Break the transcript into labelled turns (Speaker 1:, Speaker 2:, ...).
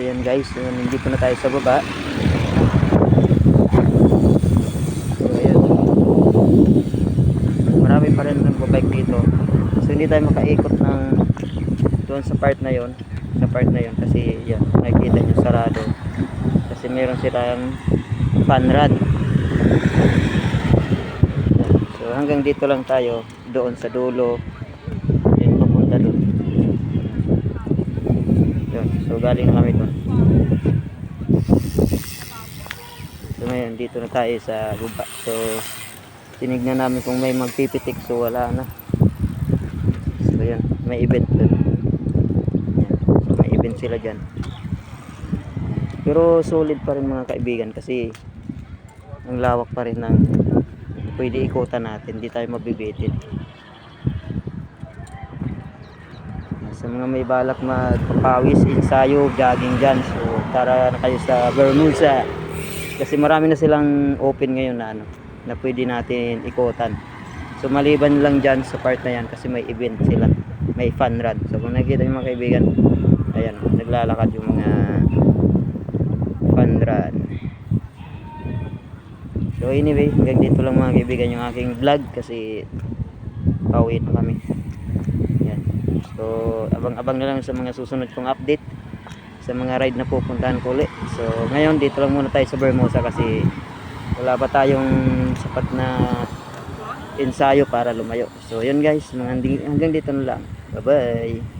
Speaker 1: So yan guys, so, nandito na tayo sa baba. So ayan. Marami pa rin nagbabike dito. So hindi tayo makaikot ng doon sa part na yon sa part na yon kasi yan nakikita nyo sarado. Kasi meron silang fun run so hanggang dito lang tayo. Doon sa dulo yun papunta doon yun. So galing na kami doon so ngayon dito na tayo sa baba. So tinignan namin kung may magpipitik. So wala na. So yan may event doon so may event sila dyan. Pero solid pa rin mga kaibigan kasi ang lawak pa rin ng pwede ikutan natin. Hindi tayo mabibitin sa mga may balak magpapawis ensayo jogging dyan. So tara na kayo sa Bermuda. Kasi marami na silang open ngayon na ano na pwede natin ikutan so maliban lang dyan sa part na yan kasi may event sila. May fun run. So kung nakikita nyo mga kaibigan ayan naglalakad yung mga fun run. So anyway hanggang dito lang mga kaibigan yung aking vlog kasi pauwi na kami so abang-abang na lang sa mga susunod kong update sa mga ride na pupuntahan ko ulit. So ngayon dito lang muna tayo sa Bermosa kasi wala pa tayong sapat na ensayo para lumayo. So yun guys hanggang dito na lang. Bye bye